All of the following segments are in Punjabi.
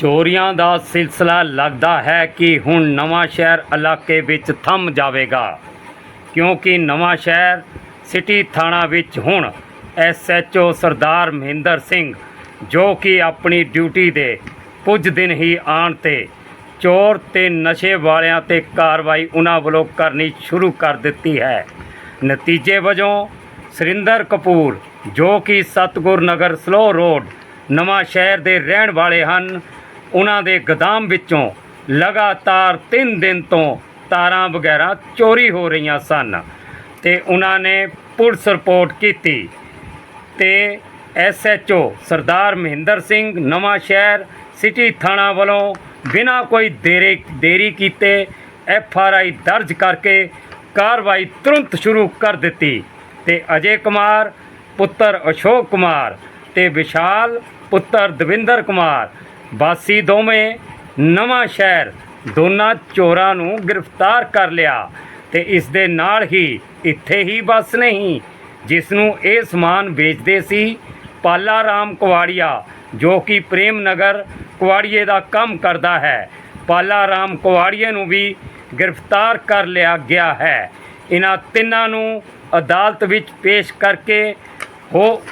ਚੋਰੀਆਂ ਦਾ ਸਿਲਸਿਲਾ ਲੱਗਦਾ ਹੈ ਕਿ ਹੁਣ ਨਵਾਂ ਸ਼ਹਿਰ ਇਲਾਕੇ ਵਿੱਚ ਥੰਮ ਜਾਵੇਗਾ। ਕਿਉਂਕਿ ਨਵਾਂ ਸ਼ਹਿਰ ਸਿਟੀ ਥਾਣਾ ਵਿੱਚ ਹੁਣ ਐਸਐਚਓ ਸਰਦਾਰ ਮਹਿੰਦਰ ਸਿੰਘ, ਜੋ ਕਿ ਆਪਣੀ ਡਿਊਟੀ ਦੇ ਕੁਝ ਦਿਨ ਹੀ ਆਉਣ ਤੇ ਚੋਰ ਤੇ ਨਸ਼ੇ ਵਾਲਿਆਂ ਤੇ ਕਾਰਵਾਈ ਉਹਨਾਂ ਵੱਲੋਂ ਕਰਨੀ ਸ਼ੁਰੂ ਕਰ ਦਿੱਤੀ ਹੈ। ਨਤੀਜੇ ਵਜੋਂ ਸੁਰਿੰਦਰ ਕਪੂਰ, ਜੋ ਕਿ ਸਤਗੁਰ ਨਗਰ ਸਲੋ ਰੋਡ, ਨਵਾਂ ਸ਼ਹਿਰ ਦੇ ਰਹਿਣ ਵਾਲੇ ਹਨ ਉਹਨਾਂ ਦੇ ਗਦਾਮ ਵਿੱਚੋਂ ਲਗਾਤਾਰ 3 ਦਿਨ ਤੋਂ ਤਾਰਾਂ ਵਗੈਰਾ ਚੋਰੀ ਹੋ ਰਹੀਆਂ ਸਨ ਤੇ ਉਹਨਾਂ ਨੇ ਪੁਲਿਸ ਰਿਪੋਰਟ ਕੀਤੀ ਤੇ ਐਸਐਚਓ ਸਰਦਾਰ ਮਹਿੰਦਰ ਸਿੰਘ ਨਵਾਂ ਸ਼ਹਿਰ ਸਿਟੀ ਥਾਣਾ ਵੱਲੋਂ ਬਿਨਾਂ ਕੋਈ ਦੇਰੇ ਦੇਰੀ ਕੀਤੇ ਐਫ ਆਰ ਆਈ ਦਰਜ ਕਰਕੇ ਕਾਰਵਾਈ ਤੁਰੰਤ ਸ਼ੁਰੂ ਕਰ ਦਿੱਤੀ ਤੇ ਅਜੇ ਕੁਮਾਰ, ਪੁੱਤਰ ਅਸ਼ੋਕ ਕੁਮਾਰ ਤੇ ਵਿਸ਼ਾਲ, ਪੁੱਤਰ ਦਵਿੰਦਰ ਕੁਮਾਰ ਵਾਸੀ ਦੋਵੇਂ ਨਵਾਂ ਸ਼ਹਿਰ ਦੋਨਾਂ ਚੋਰਾਂ ਨੂੰ ਗ੍ਰਿਫਤਾਰ ਕਰ ਲਿਆ ਤੇ ਇਸ ਦੇ ਨਾਲ ਹੀ ਇੱਥੇ ਹੀ ਬਸ ਨਹੀਂ, ਜਿਸ ਨੂੰ ਇਹ ਸਮਾਨ ਵੇਚਦੇ ਸੀ ਪਾਲਾ ਰਾਮ ਕੁਵਾੜੀਆ ਜੋ ਕਿ ਪ੍ਰੇਮ ਨਗਰ ਕੁਵਾੜੀਏ ਦਾ ਕੰਮ ਕਰਦਾ ਹੈ। ਪਾਲਾ ਰਾਮ ਕੁਵਾੜੀਏ ਨੂੰ ਵੀ ਗ੍ਰਿਫਤਾਰ ਕਰ ਲਿਆ ਗਿਆ ਹੈ। ਇਹਨਾਂ ਤਿੰਨਾਂ ਨੂੰ ਅਦਾਲਤ ਵਿੱਚ ਪੇਸ਼ ਕਰਕੇ ਹੋ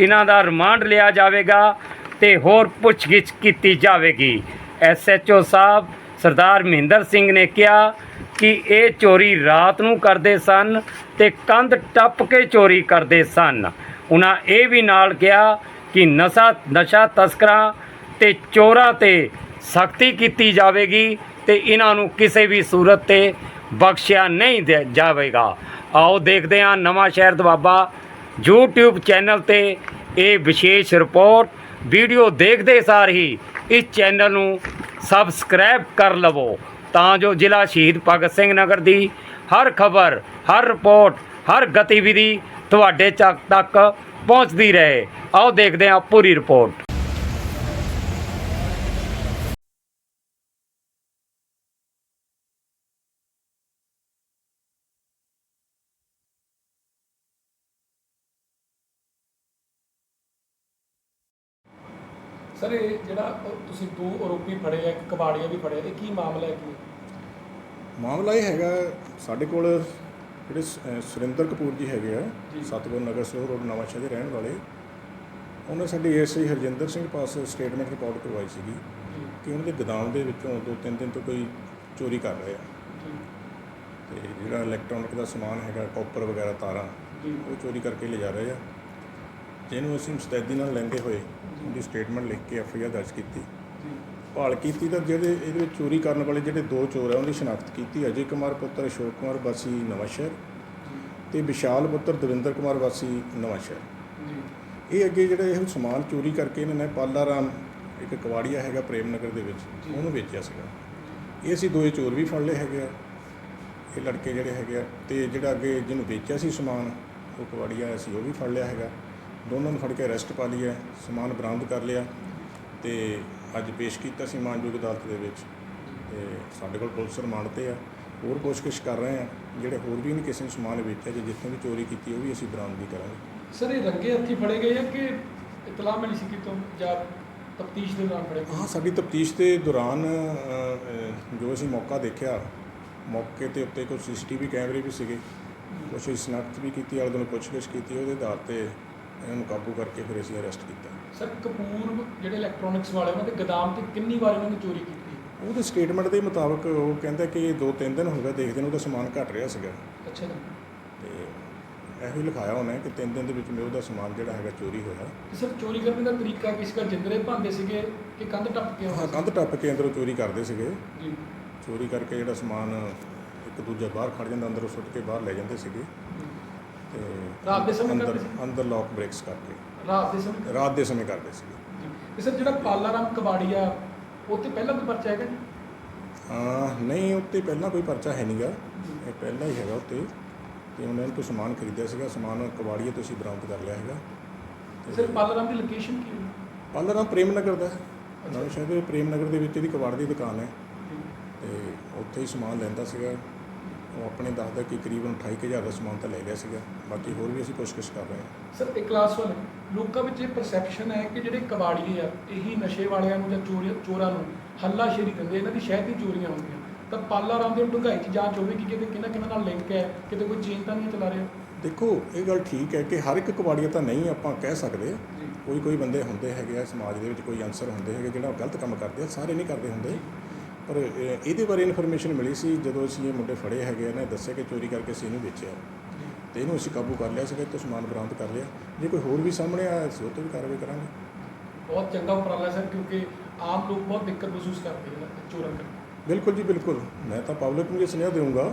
ਇਹਨਾਂ ਦਾ ਰਿਮਾਂਡ ਲਿਆ ਜਾਵੇਗਾ। ਤੇ ਹੋਰ ਪੁੱਛਗਿੱਛ ਕੀਤੀ ਜਾਵੇਗੀ। ਐਸਐਚਓ ਸਾਹਿਬ ਸਰਦਾਰ ਮਹਿੰਦਰ ਸਿੰਘ ਨੇ ਕਿਹਾ ਕਿ ਇਹ ਚੋਰੀ ਰਾਤ ਨੂੰ ਕਰਦੇ ਸਨ ਤੇ ਕੰਧ ਟੱਪ ਕੇ ਚੋਰੀ ਕਰਦੇ ਸਨ। ਉਹਨਾਂ ਇਹ ਵੀ ਨਾਲ ਕਿਹਾ ਕਿ ਨਸ਼ਾ ਨਸ਼ਾ ਤਸਕਰਾਂ ਤੇ ਚੋਰਾਂ ਤੇ ਸਖਤੀ ਕੀਤੀ ਜਾਵੇਗੀ ਤੇ ਇਹਨਾਂ ਨੂੰ ਕਿਸੇ ਵੀ ਸੂਰਤ ਤੇ ਬਖਸ਼ਿਆ ਨਹੀਂ ਦੇ- ਜਾਵੇਗਾ। ਆਓ ਦੇਖਦੇ ਹਾਂ ਨਵਾਂ ਸ਼ਹਿਰ ਦਵਾਬਾ YouTube ਚੈਨਲ ਤੇ ਇਹ ਵਿਸ਼ੇਸ਼ ਰਿਪੋਰਟ ਵੀਡੀਓ ਦੇਖਦੇ ਸਾਰ ਹੀ ਇਸ ਚੈਨਲ ਨੂੰ ਸਬਸਕ੍ਰਾਈਬ ਕਰ ਲਵੋ, ਤਾਂ ਜੋ ਜ਼ਿਲ੍ਹਾ ਸ਼ਹੀਦ ਭਗਤ ਸਿੰਘ ਨਗਰ ਦੀ ਹਰ ਖਬਰ, ਹਰ ਰਿਪੋਰਟ, ਹਰ ਗਤੀਵਿਧੀ ਤੁਹਾਡੇ ਚੱਕ ਤੱਕ ਪਹੁੰਚਦੀ ਰਹੇ। ਆਓ ਦੇਖਦੇ ਹਾਂ ਪੂਰੀ ਰਿਪੋਰਟ। ਸਰ ਇਹ ਜਿਹੜਾ ਤੁਸੀਂ ਦੋ ਆਰੋਪੀ ਫੜੇ ਆ ਇੱਕ ਕਬਾੜੀਆ ਵੀ ਫੜਿਆ ਇਹ ਕੀ ਮਾਮਲਾ ਹੈ ਕੀ? ਮਾਮਲਾ ਇਹ ਹੈਗਾ ਸਾਡੇ ਕੋਲ ਜਿਹੜੇ ਸ- ਸੁਰਿੰਦਰ ਕਪੂਰ ਜੀ ਹੈਗੇ ਆ ਜੀ। ਸਤਗੁਰ ਨਗਰ ਸੋ ਰੋਡ ਨਵਾਂ ਸ਼ਹਿਰ ਦੇ ਰਹਿਣ ਵਾਲੇ। ਉਹਨਾਂ ਸਾਡੀ ਐਸਆਈ ਹਰਜਿੰਦਰ ਸਿੰਘ ਪਾਸ ਸਟੇਟਮੈਂਟ ਰਿਕਾਰਡ ਕਰਵਾਈ ਸੀਗੀ ਜੀ। ਕਿ ਉਹਨਾਂ ਦੇ ਗਦਾਮ ਦੇ ਵਿੱਚੋਂ ਦੋ ਤਿੰਨ ਦਿਨ ਤੋਂ ਕੋਈ ਚੋਰੀ ਕਰ ਰਹੇ ਆ। ਜੀ। ਤੇ ਜਿਹੜਾ ਇਲੈਕਟ੍ਰੋਨਿਕ ਦਾ ਸਮਾਨ ਹੈਗਾ ਕਾਪਰ ਵਗੈਰਾ ਤਾਰਾਂ ਜੀ। ਉਹ ਚੋਰੀ ਕਰਕੇ ਲੈ ਜਾ ਰਹੇ ਆ। ਜਿਹਨੂੰ ਅਸੀਂ ਮੁਸਤੈਦੀ ਨਾਲ ਲੈਂਦੇ ਹੋਏ ਉਹਦੀ ਸਟੇਟਮੈਂਟ ਲਿਖ ਕੇ ਐਫਆਈਆਰ ਦਰਜ ਕੀਤੀ। ਭਾਲ ਕੀਤੀ ਤਾਂ ਜਿਹੜੇ ਇਹਦੇ ਵਿੱਚ ਚੋਰੀ ਕਰਨ ਵਾਲੇ ਜਿਹੜੇ ਦੋ ਚੋਰ ਆ ਉਹਦੀ ਸ਼ਨਾਖਤ ਕੀਤੀ। ਅਜੇ ਕੁਮਾਰ ਪੁੱਤਰ ਅਸ਼ੋਕ ਕੁਮਾਰ ਵਾਸੀ ਨਵਾਂਸ਼ਹਿਰ ਤੇ ਵਿਸ਼ਾਲ ਪੁੱਤਰ ਦਵਿੰਦਰ ਕੁਮਾਰ ਵਾਸੀ ਨਵਾਂਸ਼ਹਿਰ। ਇਹ ਅੱਗੇ ਜਿਹੜਾ ਇਹ ਸਮਾਨ ਚੋਰੀ ਕਰਕੇ ਇਹਨਾਂ ਨੇ ਪਾਲਾ ਰਾਮ ਇੱਕ ਕਵਾੜੀਆ ਹੈਗਾ ਪ੍ਰੇਮ ਨਗਰ ਦੇ ਵਿੱਚ। ਉਹਨੂੰ ਵੇਚਿਆ ਸੀਗਾ। ਇਹ ਅਸੀਂ ਦੋਏ ਚੋਰ ਵੀ ਫੜ ਲਏ ਹੈਗੇ ਆ। ਇਹ ਲੜਕੇ ਜਿਹੜੇ ਹੈਗੇ ਆ ਤੇ ਜਿਹੜਾ ਅੱਗੇ ਜਿਹਨੂੰ ਵੇਚਿਆ ਸੀ ਸਮਾਨ ਉਹ ਕਵਾੜੀਆ ਅਸੀਂ ਉਹ ਵੀ ਫੜ ਲਿਆ ਹੈਗਾ। ਦੋਨਾਂ ਨੂੰ ਫੜ ਕੇ ਅਰੈਸਟ ਪਾ ਲਿਆ ਸਮਾਨ ਬਰਾਮਦ ਕਰ ਲਿਆ ਤੇ ਅੱਜ ਪੇਸ਼ ਕੀਤਾ ਸੀ ਮਾਨਯੋਗ ਅਦਾਲਤ ਦੇ ਵਿੱਚ ਤੇ ਸਾਡੇ ਕੋਲ ਪੁਲਿਸ ਰਿਮਾਂਡ ਤੇ ਆ। ਹੋਰ ਪੁੱਛਗਿੱਛ ਕਰ ਰਹੇ ਆ ਜਿਹੜੇ ਹੋਰ ਵੀ ਨੇ ਕਿਸੇ ਨੇ ਸਮਾਨ ਵੇਚਿਆ ਜੇ ਜਿੱਥੋਂ ਵੀ ਚੋਰੀ ਕੀਤੀ ਉਹ ਵੀ ਅਸੀਂ ਬਰਾਮਦ ਵੀ ਕਰਾਂਗੇ। ਸਰ ਇਹ ਰੰਗੇ ਹੱਥੀ ਫੜੇ ਗਏ ਆ ਕਿ ਇਤਲਾਹ ਮਿਲੀ ਸੀ ਕਿਤੋਂ ਜਾਂ ਤਫਤੀਸ਼ ਦੇ ਦੌਰਾਨ ਫੜੇ ਹਾਂ ਸਾਡੀ ਤਫਤੀਸ਼ ਦੇ ਦੌਰਾਨ ਜੋ ਅਸੀਂ ਮੌਕਾ ਦੇਖਿਆ ਮੌਕੇ ਤੇ ਉੱਤੇ ਕੁਝ ਸੀਸੀਟੀਵੀ ਕੈਮਰੇ ਵੀ ਸੀਗੇ ਕੁਝ ਸ਼ਨਾਖਤ ਵੀ ਕੀਤੀ ਆਲੇ ਦੁਆਲੇ ਪੁੱਛਗਿੱਛ ਕੀਤੀ ਉਹਦੇ ਆਧਾਰ ਤੇ ਇਹਨਾਂ ਨੂੰ ਕਾਬੂ ਕਰਕੇ ਫਿਰ ਅਸੀਂ ਅਰੈਸਟ ਕੀਤਾ। ਸਰ ਕਪੂਰ ਜਿਹੜੇ ਇਲੈਕਟ੍ਰੋਨਿਕਸ ਵਾਲੇ ਉਹਨਾਂ ਦੇ ਗਦਾਮ ਤੇ ਕਿੰਨੀ ਵਾਰ ਉਹਨਾਂ ਨੇ ਚੋਰੀ ਕੀਤੀ? ਉਹਦੇ ਸਟੇਟਮੈਂਟ ਦੇ ਮੁਤਾਬਕ ਉਹ ਕਹਿੰਦਾ ਕਿ ਦੋ ਤਿੰਨ ਦਿਨ ਹੋ ਗਏ ਦੇਖਦੇ ਨੂੰ ਉਹਦਾ ਸਮਾਨ ਘਟ ਰਿਹਾ ਸੀਗਾ। ਅੱਛਾ ਜੀ। ਤੇ ਇਹੋ ਹੀ ਲਿਖਾਇਆ ਹੋਣਾ ਕਿ ਤਿੰਨ ਦਿਨ ਦੇ ਵਿੱਚ ਮੇਰੇ ਉਹਦਾ ਸਮਾਨ ਜਿਹੜਾ ਹੈਗਾ ਚੋਰੀ ਹੋਇਆ। ਤੇ ਸਰ ਚੋਰੀ ਕਰਨ ਦਾ ਤਰੀਕਾ ਕਿਸ ਦਾ ਜਿੰਦਰੇ ਭਾਂਦੇ ਸੀਗੇ ਕਿ ਕੰਧ ਟੱਪ ਕੇ ਹਾਂ ਕੰਧ ਟੱਪ ਕੇ ਅੰਦਰੋਂ ਚੋਰੀ ਕਰਦੇ ਸੀਗੇ? ਜੀ। ਚੋਰੀ ਕਰਕੇ ਜਿਹੜਾ ਸਮਾਨ ਇੱਕ ਦੂਜਾ ਬਾਹਰ ਖੜ ਜਾਂਦਾ ਅੰਦਰੋਂ ਸੁੱਟ ਕੇ ਬਾਹਰ ਲੈ ਜਾਂਦੇ ਸੀਗੇ। ਤੇ ਰਾਤ ਦੇ ਸਮੇਂ ਅੰਦਰ ਕਰਦੇ ਸੀ? ਅੰਦਰ ਲੌਕ ਬ੍ਰੇਕਸ ਕਰਕੇ। ਰਾਤ ਦੇ ਸਮੇਂ? ਰਾਤ ਦੇ ਸਮੇਂ ਕਰਦੇ ਸੀ ਜੀ। ਤੇ ਸਰ ਜਿਹੜਾ ਪਾਲਾ ਰਾਮ ਕਬਾੜੀਆ ਉਹ ਤੇ ਪਹਿਲਾਂ ਕੋਈ ਪਰਚਾ ਹੈਗਾ ਜੀ? ਹਾਂ ਨਹੀਂ ਉੱਤੇ ਪਹਿਲਾਂ ਕੋਈ ਪਰਚਾ ਹੈ ਨਹੀਂਗਾ ਇਹ ਪਹਿਲਾਂ ਹੀ ਹੈਗਾ ਉੱਤੇ। ਤੇ ਉਹਨਾਂ ਨੇ ਤੋਂ ਸਮਾਨ ਖਰੀਦਿਆ ਸੀਗਾ। ਸਮਾਨ ਕਬਾੜੀਏ ਤੋਂ ਅਸੀਂ ਬਰਾਮਦ ਕਰ ਲਿਆ ਹੈਗਾ। ਤੇ ਸਰ ਪਾਲਾ ਰਾਮ ਦੀ ਲੋਕੇਸ਼ਨ ਕੀ ਹੈ? ਪਾਲਰ ਨਾਮ ਪ੍ਰੇਮ ਨਗਰ ਦਾ ਹੈ। ਨਵੇਂ ਸ਼ਹਿਰ ਦੇ ਪ੍ਰੇਮ ਨਗਰ ਦੇ ਵਿੱਚ ਇਹਦੀ ਕਬਾੜ ਦੀ ਦੁਕਾਨ ਹੈ। ਤੇ ਉੱਥੇ ਹੀ ਸਮਾਨ ਲੈਂਦਾ ਸੀਗਾ। ਉਹ ਆਪਣੇ ਦੱਸਦਾ ਕਿ ਕਰੀਬਨ 28000 ਦਾ ਸਮਾਨ ਤਾਂ ਲੈ ਲਿਆ ਸੀਗਾ। ਬਾਕੀ ਹੋਰ ਵੀ ਅਸੀਂ ਪੁੱਛਗਿੱਛ ਕਰ ਰਹੇ ਹਾਂ। ਸਰ ਇੱਕ ਕਲਾਸ ਵਾਲੇ ਲੋਕਾਂ ਵਿੱਚ ਇਹ ਪਰਸੈਪਸ਼ਨ ਹੈ ਕਿ ਜਿਹੜੇ ਕਬਾੜੀਏ ਆ ਇਹੀ ਨਸ਼ੇ ਵਾਲਿਆਂ ਨੂੰ ਜਾਂ ਚੋਰੀ ਚੋਰਾਂ ਨੂੰ ਹੱਲਾਸ਼ੇਰੀ ਦਿੰਦੇ ਇਹਨਾਂ ਦੀ ਸ਼ਹਿਦ ਦੀ ਚੋਰੀਆਂ ਹੁੰਦੀਆਂ। ਤਾਂ ਪਾਲਾ ਰਾਮ ਦੇ ਡੂੰਘਾਈ 'ਚ ਜਾਂਚ ਹੋਵੇ ਕਿ ਕਿਤੇ ਕਿਹਨਾਂ ਕਿਹਨਾਂ ਨਾਲ ਲਿੰਕ ਹੈ ਕਿਤੇ ਕੋਈ ਚੇਨ ਤਾਂ ਨਹੀਂ ਚਲਾ ਰਿਹਾ? ਦੇਖੋ ਇਹ ਗੱਲ ਠੀਕ ਹੈ ਕਿ ਹਰ ਇੱਕ ਕਬਾੜੀਆ ਤਾਂ ਨਹੀਂ ਆਪਾਂ ਕਹਿ ਸਕਦੇ। ਕੋਈ ਕੋਈ ਬੰਦੇ ਹੁੰਦੇ ਹੈਗੇ ਆ ਸਮਾਜ ਦੇ ਵਿੱਚ ਕੋਈ ਅਨਸਰ ਹੁੰਦੇ ਹੈਗੇ ਜਿਹੜਾ ਗਲਤ ਕੰਮ ਕਰਦੇ ਆ ਸਾਰੇ ਨਹੀਂ ਕਰਦੇ ਹੁੰਦੇ। ਪਰ ਇਹ- ਇਹਦੇ ਬਾਰੇ ਇਨਫੋਰਮੇਸ਼ਨ ਮਿਲੀ ਸੀ ਜਦੋਂ ਅਸੀਂ ਇਹ ਮੁੰਡੇ ਫੜੇ ਹੈਗੇ ਆ ਨੇ ਦੱਸਿਆ ਕਿ ਚੋਰੀ ਕਰਕੇ ਅਸੀਂ ਇਹਨੂੰ ਵੇਚਿਆ। ਤੇ ਇਹਨੂੰ ਅਸੀਂ ਕਾਬੂ ਕਰ ਲਿਆ ਸੀਗਾ ਤੇ ਸਮਾਨ ਬਰਾਮਦ ਕਰ ਲਿਆ। ਜੇ ਕੋਈ ਹੋਰ ਵੀ ਸਾਹਮਣੇ ਆਇਆ ਅਸੀਂ ਉਹ 'ਤੇ ਵੀ ਕਾਰਵਾਈ ਕਰਾਂਗੇ। ਬਹੁਤ ਚੰਗਾ ਉਪਰਾਲਾ ਸਰ ਕਿਉਂਕਿ ਆਮ ਲੋਕ ਬਹੁਤ ਦਿੱਕਤ ਮਹਿਸੂਸ ਕਰਦੇ ਹਨ ਚੋਰਾਂ ਕਰਕੇ ਬਿਲਕੁਲ ਜੀ ਬਿਲਕੁਲ। ਮੈਂ ਤਾਂ ਪਬਲਿਕ ਨੂੰ ਇਹ ਸੁਨੇਹਾ ਦੇਵਾਂਗਾ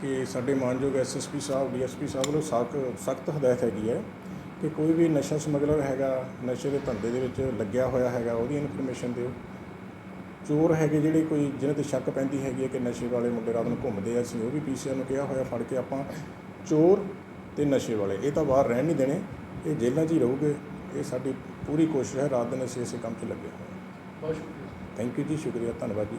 ਕਿ ਸਾਡੇ ਮਾਨਯੋਗ ਐਸਐਸਪੀ ਸਾਹਿਬ ਡੀਐਸਪੀ ਸਾਹਿਬ ਸਖਤ ਸਖਤ ਹਦਾਇਤ ਹੈਗੀ ਹੈ ਕਿ ਕੋਈ ਵੀ ਨਸ਼ਾ ਸਮਗਲਰ ਹੈਗਾ ਨਸ਼ੇ ਦੇ ਧੰਦੇ ਦੇ ਵਿੱਚ ਲੱਗਿਆ ਹੋਇਆ ਹੈਗਾ ਉਹਦੀ ਇਨਫੋਰਮੇਸ਼ਨ ਦਿਓ। ਚੋਰ ਹੈਗੇ ਜਿਹੜੇ ਕੋਈ ਜਿਹਨਾਂ ਤੇ ਸ਼ੱਕ ਪੈਂਦੀ ਹੈਗੀ ਹੈ ਕਿ ਨਸ਼ੇ ਵਾਲੇ ਮੁੰਡੇ ਰਾਤ ਨੂੰ ਘੁੰਮਦੇ ਆ ਅਸੀਂ ਉਹ ਵੀ ਪੀਸੀਆਰ ਨੂੰ ਕਿਹਾ ਹੋਇਆ ਫੜ ਕੇ ਆਪਾਂ ਚੋਰ ਤੇ ਨਸ਼ੇ ਵਾਲੇ ਇਹ ਤਾਂ ਬਾਹਰ ਰਹਿਣ ਨਹੀਂ ਦੇਣੇ ਇਹ ਜੇਲ੍ਹਾਂ 'ਚ ਹੀ ਰਹੂਗੇ ਇਹ ਸਾਡੀ ਪੂਰੀ ਕੋਸ਼ਿਸ਼ ਹੈ ਰਾਤ ਦਿਨ ਅਸੀਂ ਇਸੇ ਕੰਮ 'ਚ ਲੱਗੇ ਹੋਏ। ਹਾਂ ਬਹੁਤ ਸ਼ੁਕਰੀਆ। ਥੈਂਕ ਯੂ ਜੀ ਸ਼ੁਕਰੀਆ ਧੰਨਵਾਦ ਜੀ।